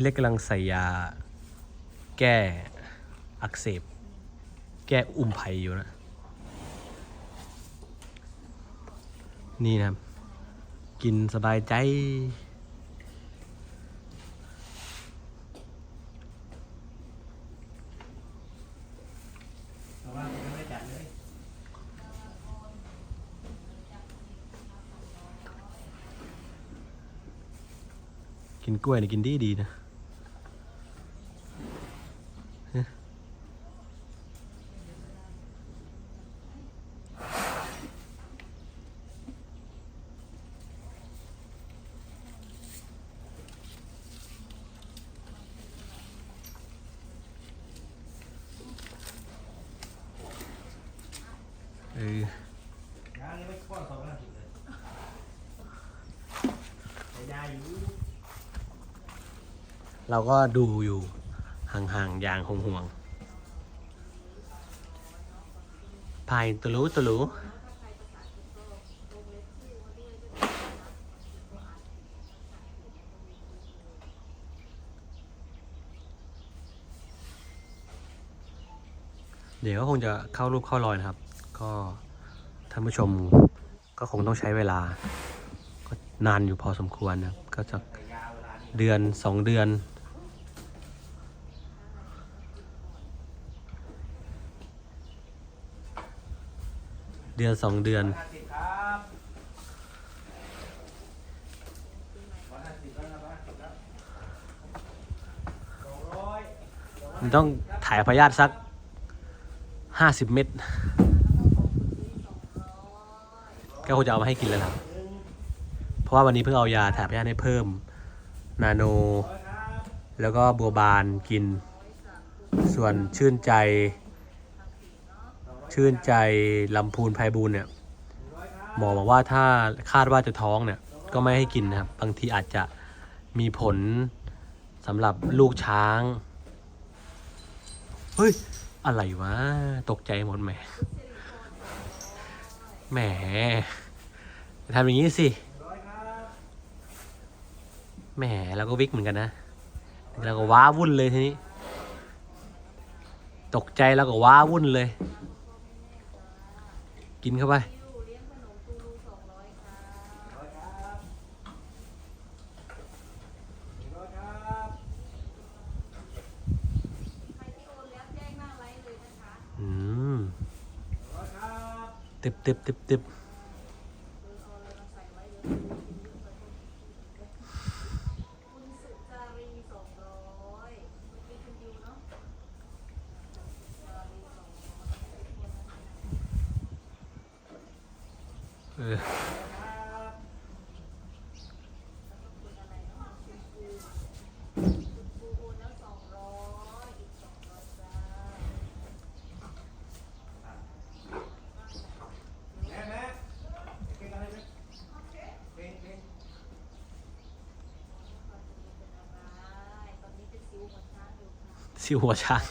พี่เล็กกำลังใส่ยา แก้อักเสบ แก้อุ่มไผ่อยู่นะ นี่นะครับ กินสบายใจ กินกล้วยนี่กินดีดีนะ เออ ยายังไม่ข้อสองนาทีเลย แต่ยาอยู่เราก็ดูอยู่ห่างๆอย่างห่วงๆพายตะลุตะลุเดี๋ยวก็คงจะเข้ารูปเข้ารอยนะครับ ก็ท่านผู้ชมก็คงต้องใช้เวลา นานอยู่พอสมควรนะก็จะเดือนสองเดือน เดือนสองเดือนมันต้องถ่ายพยาธิสักห้าสิบเม็ดก็คงจะเอามาให้กินแล้วครับ ราะว่าวันนี้เพิ่งเอายาถ่ายพยาธิให้เพิ่ม นาโน แล้วก็บัวบานกิน ส่วนชื่นใจ ชื่นใจลำพูนไพบูลเนี่ยหมอบอกว่าถ้าคาดว่าจะท้องเนี่ย ก็ไม่ให้กินนะครับ บางทีอาจจะมีผลสำหรับลูกช้าง เฮ้ย อะไรวะ ตกใจหมดแหมแหมทำอย่างนี้สิ แหมเราก็วิกเหมือนกันนะเราก็ว้าวุ่นเลยทีนี้ ตกใจแล้วก็ว้าวุ่นเลย กินเข้าไปอืมติบติบติบติบ เออซิวหัวช้าง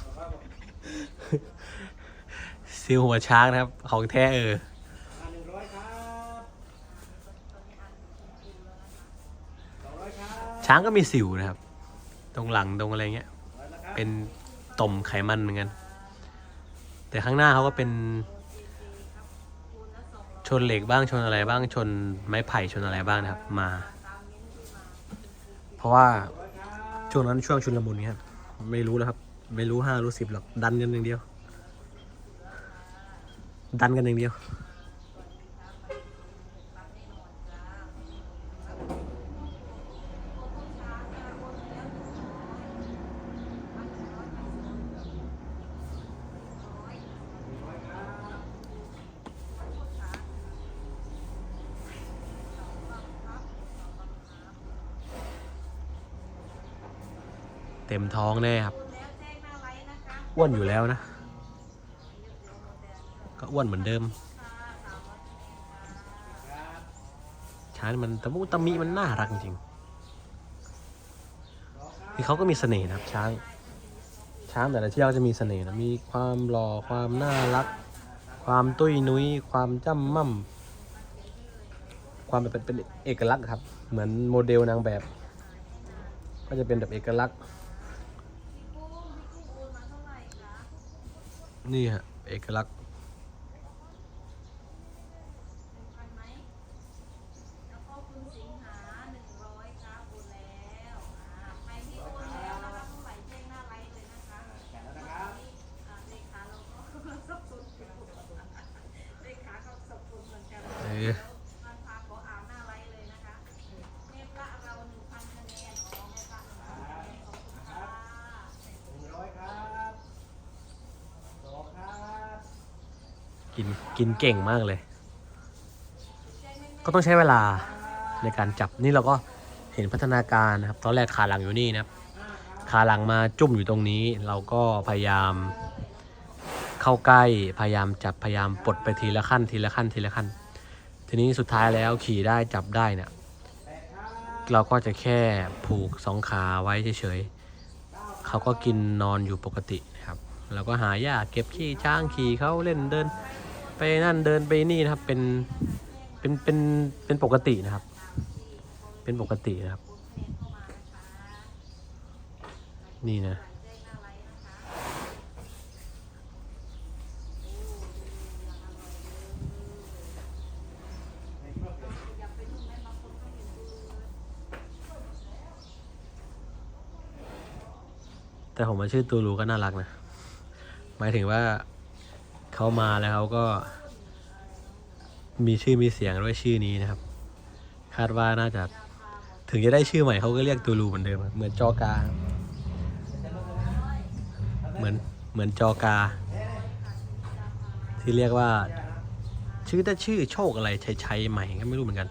ซิวหัวช้างนะครับ ของแท้เออ อ่าหนึ่งร้อยครับสองร้อยครับ ช้างก็มีสิวนะครับ ตรงหลังตรงอะไรเงี้ย เป็นต่อมไขมันเหมือนกัน แต่ข้างหน้าเขาก็เป็น ชนเหล็กบ้างชนอะไรบ้างชนไม้ไผ่ชนอะไรบ้างนะครับ มา เพราะว่าช่วงนั้นช่วงชุนลมุนครับไม่รู้แล้วครับ ไม่รู้ห้ารู้สิบหรอกดันกันอย่างเดียว ดันกันอย่างเดียว เต็มท้องแน่ครับอ้วนอยู่แล้วนะ ก็อ้วนเหมือนเดิม ช้างมันตะมุตะมิมันน่ารักจริงคือเขาก็มีเสน่ห์นะครับช้าง ช้างแต่ละเที่ยวจะมีเสน่ห์นะ มีความหล่อความน่ารัก ความตุ้ยนุ้ย ความจ้ำม่ำความเป็นเป็นเอกลักษณ์ครับ เหมือนโมเดลนางแบบ ก็จะเป็นแบบเอกลักษณ์ นี่ฮะเอกลักษณ์ แล้วก็คุณสิงหาหนึ่งร้อยครับโอนแล้วอ่าใครที่โอนแล้วนะคะเท่าไหร่แจ้งหน้าไลฟ์เลยนะคะ แกะแล้วนะครับ อ่าเลขาเราก็สับสนอยู่เลขาก็สับสนเหมือนกัน เอ เดี๋ อ ยวมันพาขออ่านหน้าไลฟ์เลยนะคะแม่พระเราหนึ่งพันคะแนนอ๋อแม่พระหนึ่งพันคะแนนขอบคุณค่ะ หนึ่งร้อยครับสองครับ กินกินเก่งมากเลย ก็ต้องใช้เวลาในการจับนี่เราก็เห็นพัฒนาการนะครับ ตอนแรกขาหลังอยู่นี่นะครับขาหลังมาจุ่มอยู่ตรงนี้ เราก็พยายาม เข้าใกล้พยายามจับพยายามปลดไปทีละขั้นทีละขั้นทีละขั้น ทีนี้สุดท้ายแล้วขี่ได้จับได้เนี่ยเราก็จะแค่ผูกสองขาไว้เฉยๆเขาก็กินนอนอยู่ปกตินะครับเราก็หาหญ้าเก็บขี้ช้างขี่เขาเล่นเดิน ไปนั่นเดินไปนี่นะครับ เป็นเป็นเป็นเป็นปกตินะครับ เป็นปกตินะครับ นี่นะ แต่ผมว่าชื่อตูรูก็น่ารักนะ หมายถึงว่า เขามาแล้วเขาก็ มีชื่อมีเสียงด้วยชื่อนี้นะครับ คาดว่าน่าจะถึงจะได้ชื่อใหม่เขาก็เรียกตูรูเหมือนเดิมเหมือนจอกา เหมือนเหมือนจอกา ที่เรียกว่า ชื่อถ้าชื่อโชคอะไรชัยชัยใหม่ก็ไม่รู้เหมือนกัน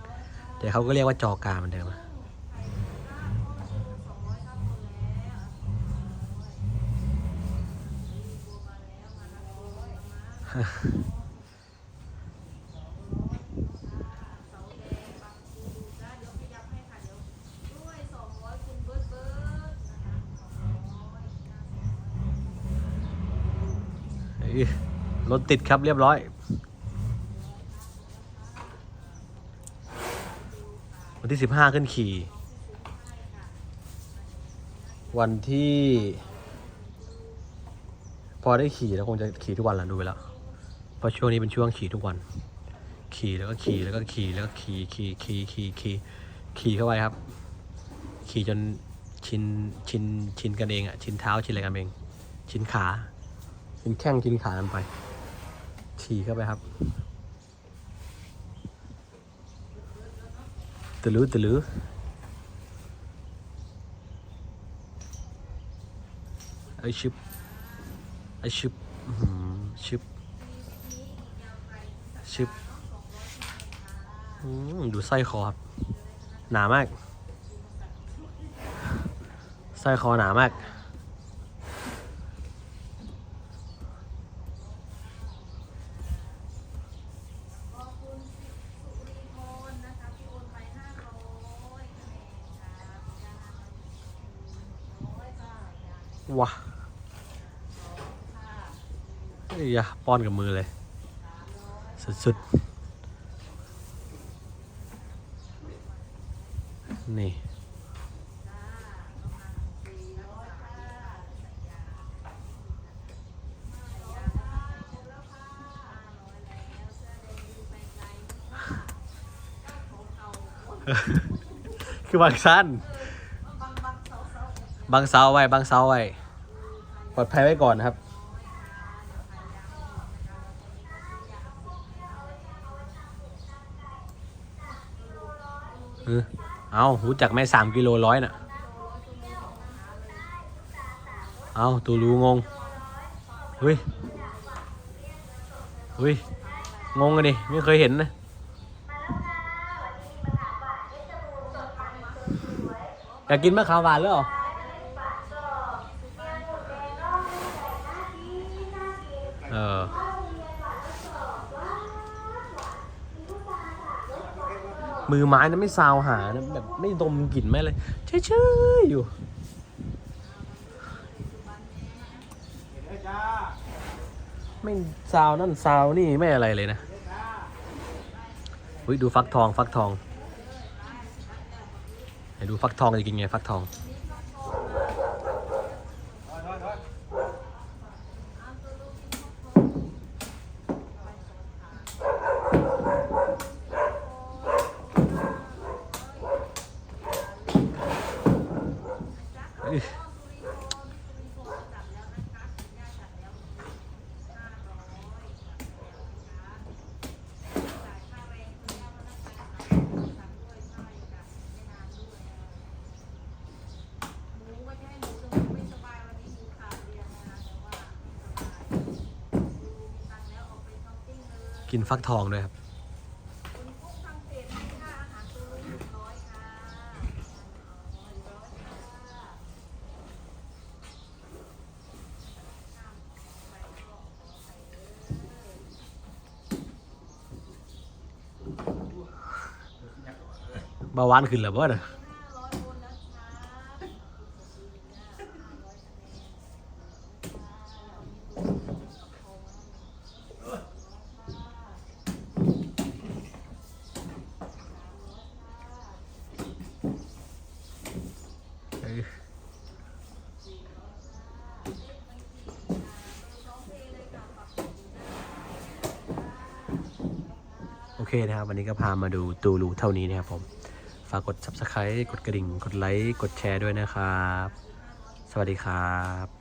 แต่เขาก็เรียกว่าจอกาเหมือนเดิมอะ ด้วยสองร้อยคุณเบิร์ดเบิร์ดนะคะสองร้อย เอ้ย รถติดครับเรียบร้อย วันที่สิบห้าขึ้นขี่ วันที่ พอได้ขี่แล้วคงจะขี่ทุกวันแหละดูไปแล้ว เพราะช่วงนี้เป็นช่วงขี่ทุกวัน ขี่แล้วก็ขี่แล้วก็ขี่แล้วก็ขี่ขี่ขี่ขี่ขี่ขี่เข้าไปครับ ขี่จนชินชินชินกันเองอะชินเท้าชินอะไรกันเอง ชินขาชินแข้งชินขากันไป ขี่เข้าไปครับตะลือตะลือไอชิบไอชิบอื้อหือชิบ ชิบดูไส้คอครับ หนามาก ไส้คอหนามากว้าอย่าป้อนกับมือเลย สุดๆ นี่ คือบางสั้น บางเสาไว้ บางเสาไว้ ปลอดภัยไว้ก่อนนะครับ เออเอารู้จักไหมสามกิโลร้อยน่ะ เอาตูรู้งงเฮ้ยเฮ้ยงงกันดิไม่เคยเห็นนะอยากกินมะขามหวานหรือเปล่าเออ มือไม้นะไม่ซาวหานะแบบไม่ดมกลิ่นไม่เลยเฉยๆอยู่ไม่ซาวนั่นซาวนี่ไม่อะไรเลยนะอุ้ยดูฟักทองฟักทองไหนดูฟักทองจะกินไงฟักทอง กินฟักทองด้วยครับคุณกุ๊กทางเพจให้ค่าหวละหนึ่งร้อยค่ะหร้อยค่ะข้ามไปลยเบาหวานขึ้นแล้วบ่น่ยคนแล้วครับน้องเพลเลยค่ะฝากกดดูได้ โอ เคนะครับ วันนี้ก็พามาดูตูรูเท่านี้นะครับผม ฝากกด subscribe กดกระดิ่ง กดไลค์ กดแชร์ด้วยนะครับ สวัสดีครับ